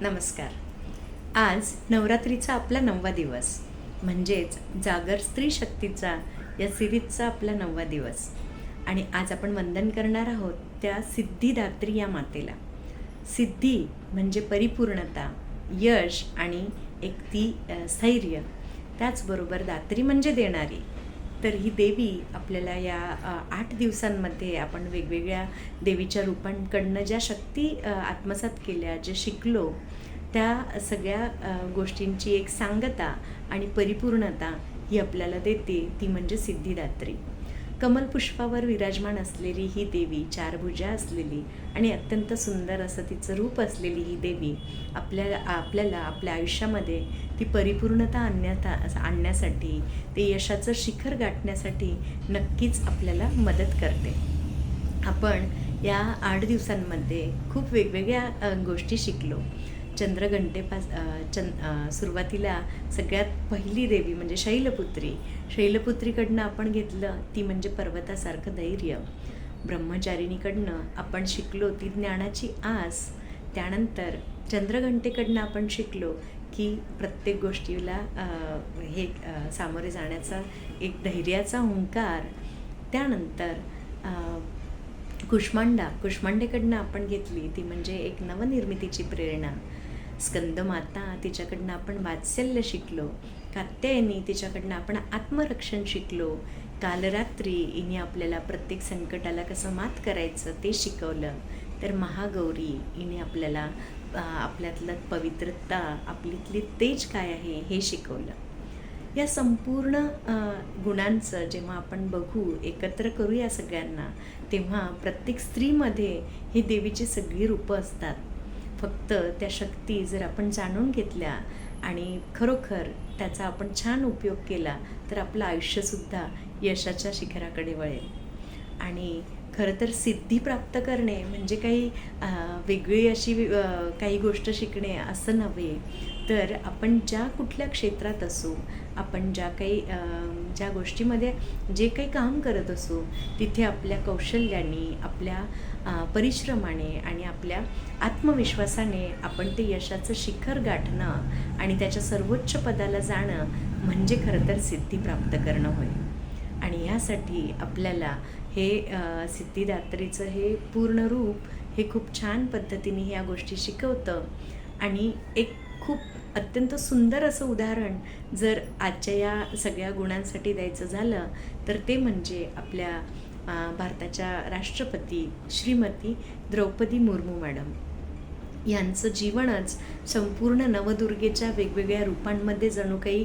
नमस्कार. आज नवरात्रीचा आपला नववा दिवस म्हणजेच जागर स्त्री शक्तीचा या सिरीजचा आपला नववा दिवस. आणि आज आपण वंदन करणार आहोत त्या सिद्धिदात्री या मातेला. सिद्धी म्हणजे परिपूर्णता यश आणि एक ती स्थैर्य. त्याचबरोबर दात्री म्हणजे देणारी. तर ही देवी आपल्याला या आठ दिवसांमध्ये आपण वेगवेगळ्या देवीच्या रूपांकडनं ज्या शक्ती आत्मसात केल्या जे शिकलो त्या सगळ्या गोष्टींची एक सांगता आणि परिपूर्णता ही आपल्याला देते. ती म्हणजे सिद्धिदात्री. कमलपुष्पावर विराजमान असलेली ही देवी चारभुजा असलेली आणि अत्यंत सुंदर असं तिचं रूप असलेली ही देवी आपल्याला आपल्याला आपल्या आयुष्यामध्ये ती परिपूर्णता आणण्यात आणण्यासाठी ते यशाचं शिखर गाठण्यासाठी नक्कीच आपल्याला मदत करते. आपण या आठ दिवसांमध्ये खूप वेगवेगळ्या गोष्टी शिकलो. चंद्रघंटेपास चं सुरुवातीला सगळ्यात पहिली देवी म्हणजे शैलपुत्री. शैलपुत्रीकडनं आपण घेतलं ती म्हणजे पर्वतासारखं धैर्य. ब्रह्मचारिणीकडनं आपण शिकलो ती ज्ञानाची आस. त्यानंतर चंद्रघंटेकडनं आपण शिकलो की प्रत्येक गोष्टीला हे सामोरे जाण्याचा एक धैर्याचा हुंकार. त्यानंतर कुष्मांडा. कुष्मांडेकडनं आपण घेतली ती म्हणजे एक नवनिर्मितीची प्रेरणा. स्कंदमाता तिच्याकडनं आपण वात्सल्य शिकलो. कात्यायनी तिच्याकडनं आपण आत्मरक्षण शिकलो. कालरात्री हिने आपल्याला प्रत्येक संकटाला कसं मात करायचं ते शिकवलं. तर महागौरी हिने आपल्याला आपल्यातलं पवित्रता आपलीतली तेज काय आहे हे शिकवलं. या संपूर्ण गुणांचं जेव्हा आपण बघू एकत्र करूया सगळ्यांना तेव्हा प्रत्येक स्त्रीमध्ये ही देवीची सगळी रूपं असतात. फक्त त्या शक्ती जर आपण जाणून घेतल्या आणि खरोखर त्याचा आपण छान उपयोग केला तर आपलं आयुष्यसुद्धा यशाच्या शिखराकडे वळेल. आणि खरं तर सिद्धी प्राप्त करणे म्हणजे काही वेगळी अशी काही गोष्ट शिकणे असं नव्हे. तर आपण ज्या कुठल्या क्षेत्रात असू आपण ज्या काही ज्या गोष्टीमध्ये जे काही काम करत असू तिथे आपल्या कौशल्याने आपल्या परिश्रमाने आणि आपल्या आत्मविश्वासाने आपण ते यशाचं शिखर गाठणं आणि त्याच्या सर्वोच्च पदाला जाणं म्हणजे खरं तर सिद्धी प्राप्त करणं होय. आणि यासाठी आपल्याला हे सिद्धिदात्रीचं हे पूर्ण रूप हे खूप छान पद्धतीने ह्या गोष्टी शिकवतं. आणि एक खूप अत्यंत सुंदर असं उदाहरण जर आजच्या या सगळ्या गुणांसाठी द्यायचं झालं तर ते म्हणजे आपल्या भारताच्या राष्ट्रपती श्रीमती द्रौपदी मुर्मू मॅडम. यांचं जीवनच संपूर्ण नवदुर्गेच्या वेगवेगळ्या रूपांमध्ये जणू काही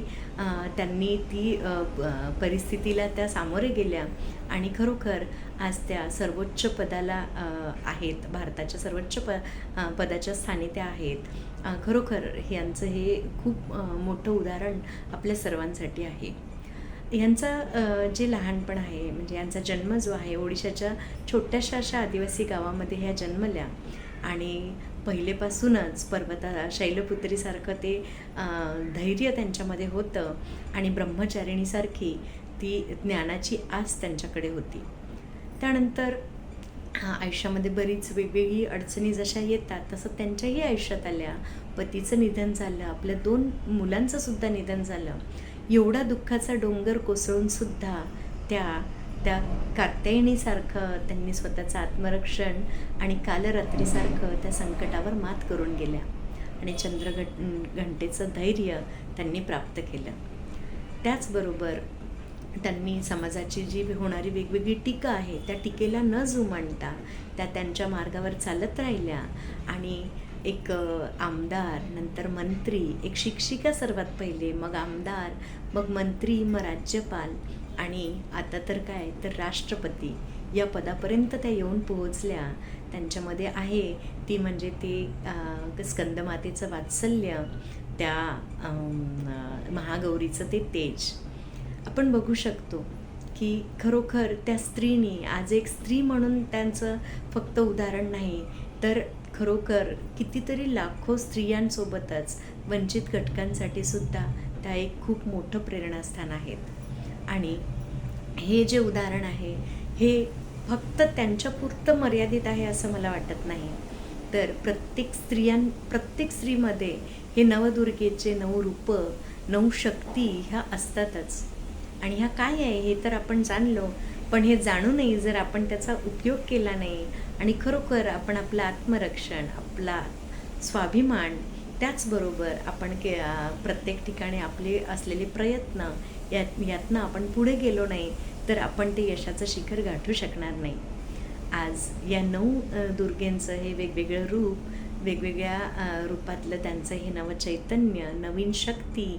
त्यांनी ती परिस्थितीला त्या सामोरे गेल्या. आणि खरोखर आज त्या सर्वोच्च पदाला आहेत. भारताच्या सर्वोच्च प पदाच्या स्थानी त्या आहेत. खरोखर यांचं हे खूप मोठं उदाहरण आपल्या सर्वांसाठी आहे. यांचा जे लहानपण आहे म्हणजे यांचा जन्म जो आहे ओडिशाच्या छोट्याशा अशा आदिवासी गावामध्ये ह्या जन्मल्या. आणि पहिलेपासूनच पर्वता शैलपुत्रीसारखं ते धैर्य त्यांच्यामध्ये होतं आणि ब्रह्मचारिणीसारखी ती ज्ञानाची आस त्यांच्याकडे होती. त्यानंतर आयुष्यामध्ये बरीच वेगवेगळी अडचणी जशा येतात तसं त्यांच्याही आयुष्यात आल्या. पतीचं निधन झालं आपल्या दोन मुलांचं सुद्धा निधन झालं. एवढा दुःखाचा डोंगर कोसळूनसुद्धा त्या त्या कात्यायणीसारखं त्यांनी स्वतःचं आत्मरक्षण आणि कालरात्रीसारखं त्या संकटावर मात करून गेल्या आणि चंद्रघट घंटेचं धैर्य त्यांनी प्राप्त केलं. त्याचबरोबर त्यांनी समाजाची जी होणारी वेगवेगळी टीका आहे त्या टीकेला न जुमानता त्या त्यांच्या मार्गावर चालत राहिल्या आणि एक आमदार नंतर मंत्री एक शिक्षिका सर्वात पहिले मग आमदार मग मंत्री मग राज्यपाल आणि आता तर काय तर राष्ट्रपती या पदापर्यंत त्या येऊन पोहोचल्या. त्यांच्यामध्ये आहे ती म्हणजे ते स्कंदमातेचं वात्सल्य त्या महागौरीचं ते तेज. आपण बघू शकतो की खरोखर त्या स्त्रीनी आज एक स्त्री म्हणून त्यांचं फक्त उदाहरण नाही तर खरोखर कितीतरी लाखो स्त्रियांसोबतच वंचित घटकांसाठी सुद्धा त्या एक खूप मोठं प्रेरणास्थान आहेत. आणि हे जे उदाहरण आहे हे फक्त त्यांच्यापुरतं मर्यादित आहे असं मला वाटत नाही. तर प्रत्येक स्त्रियां प्रत्येक स्त्रीमध्ये हे नवदुर्गेचे नऊ रूपं नऊ शक्ती ह्या असतातच. आणि ह्या काय आहे हे तर आपण जाणलो पण हे जाणूनही जर आपण त्याचा उपयोग केला नाही आणि खरोखर आपण आपलं आत्मरक्षण आपला स्वाभिमान त्याचबरोबर आपण के प्रत्येक ठिकाणी आपले असलेले प्रयत्न यात यातनं आपण पुढे गेलो नाही तर आपण ते यशाचं शिखर गाठू शकणार नाही. आज या नऊ दुर्गेंचं हे वेगवेगळं रूप वेगवेगळ्या रूपातलं त्यांचं हे नवं चैतन्य नवीन शक्ती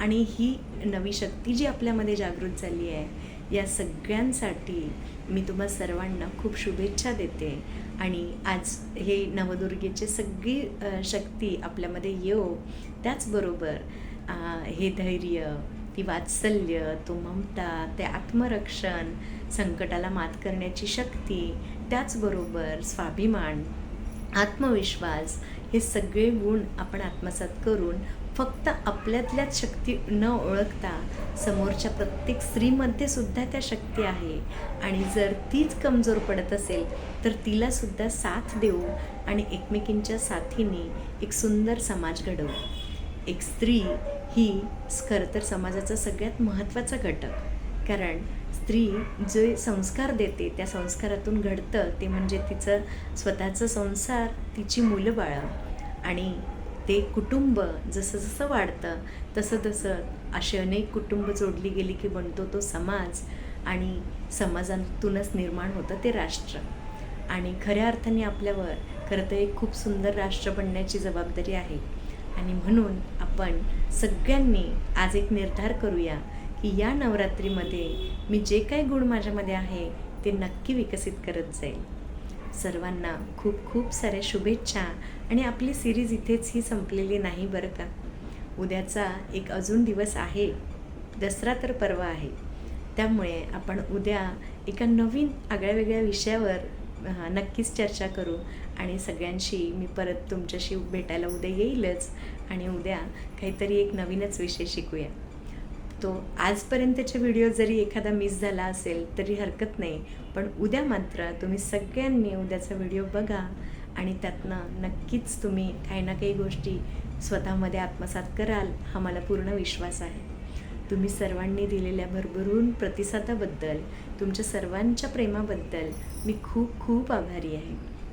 आणि ही नवी शक्ती जी आपल्यामध्ये जागृत झाली आहे या सगळ्यांसाठी मी तुम्हा सर्वांना खूप शुभेच्छा देते. आणि आज हे नवदुर्गेचे सगळी शक्ती आपल्यामध्ये येऊ त्याचबरोबर हे धैर्य ती वात्सल्य तो ममता ते आत्मरक्षण संकटाला मात करण्याची शक्ती त्याचबरोबर स्वाभिमान आत्मविश्वास हे सगळे गुण आपण आत्मसात करून फक्त आपल्यातल्याच शक्ती न ओळखता समोरच्या प्रत्येक स्त्रीमध्ये सुद्धा त्या शक्ती आहे. आणि जर तीच कमजोर पडत असेल तर तिला सुद्धा साथ देऊ आणि एकमेकींच्या साथीने एक सुंदर समाज घडवू. एक स्त्री ही खरं तर समाजाचा सगळ्यात महत्त्वाचा घटक. कारण स्त्री जे संस्कार देते त्या संस्कारातून घडतं ते म्हणजे तिचं स्वतःचं संसार तिची मुलं बाळं आणि ते कुटुंब जसं जसं वाढतं तसं तसं असे अनेक कुटुंब जोडली गेली की बनतो तो समाज आणि समाजातूनच निर्माण होतं ते राष्ट्र. आणि खऱ्या अर्थाने आपल्यावर खरं तर एक खूप सुंदर राष्ट्र बनण्याची जबाबदारी आहे. आणि म्हणून आपण सगळ्यांनी आज एक निर्धार करूया की या नवरात्रीमध्ये मी जे काही गुण माझ्यामध्ये आहे ते नक्की विकसित करत जाईल. सर्वांना खूप खूप साऱ्या शुभेच्छा आणि आपली सिरीज इथेच ही संपलेली नाही बरं का? उद्याचा एक अजून दिवस आहे. दसरा तर परवा आहे. त्यामुळे आपण उद्या एका नवीन आगळ्या वेगळ्या विषयावर नक्कीच चर्चा करू. आणि सगळ्यांशी मी परत तुमच्याशी भेटायला उद्या येईलच आणि उद्या काहीतरी एक नवीनच विषय शिकूया. तो आजपर्यंतचे व्हिडिओ जरी एखादा मिस झाला असेल तरी हरकत नाही. पण उद्या मात्र तुम्ही सगळ्यांनी उद्याचा व्हिडिओ बघा आणि त्यातनं नक्कीच तुम्ही काही ना काही गोष्टी स्वतःमध्ये आत्मसात कराल हा मला पूर्ण विश्वास आहे. तुम्ही सर्वांनी दिलेल्या भरभरून प्रतिसादाबद्दल तुमच्या सर्वांच्या प्रेमाबद्दल मी खूप खूप आभारी आहे.